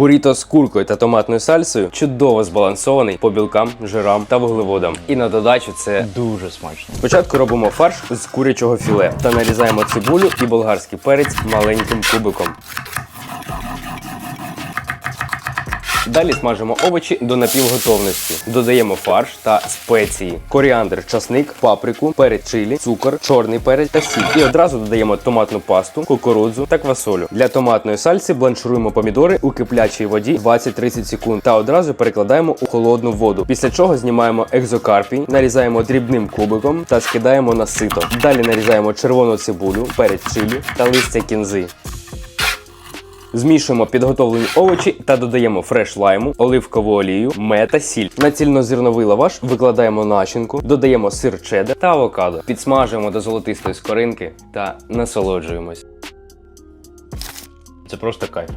Буріто з куркою та томатною сальсою чудово збалансований по білкам, жирам та вуглеводам. І на додачу це Дуже смачно. Спочатку робимо фарш з курячого філе та нарізаємо цибулю і болгарський перець маленьким кубиком. Далі смажимо овочі до напівготовності. Додаємо фарш та спеції, коріандр, часник, паприку, перець чилі, цукор, чорний перець та сіль. І одразу додаємо томатну пасту, кукурудзу та квасолю. Для томатної сальси бланшируємо помідори у киплячій воді 20-30 секунд та одразу перекладаємо у холодну воду. Після чого знімаємо екзокарпій, нарізаємо дрібним кубиком та скидаємо на сито. Далі нарізаємо червону цибулю, перець чилі та листя кінзи. Змішуємо підготовлені овочі та додаємо фреш лайму, оливкову олію, мед та сіль. На цільнозерновий лаваш викладаємо начинку, додаємо сир чеддер та авокадо. Підсмажуємо до золотистої скоринки та насолоджуємось. Це просто кайф.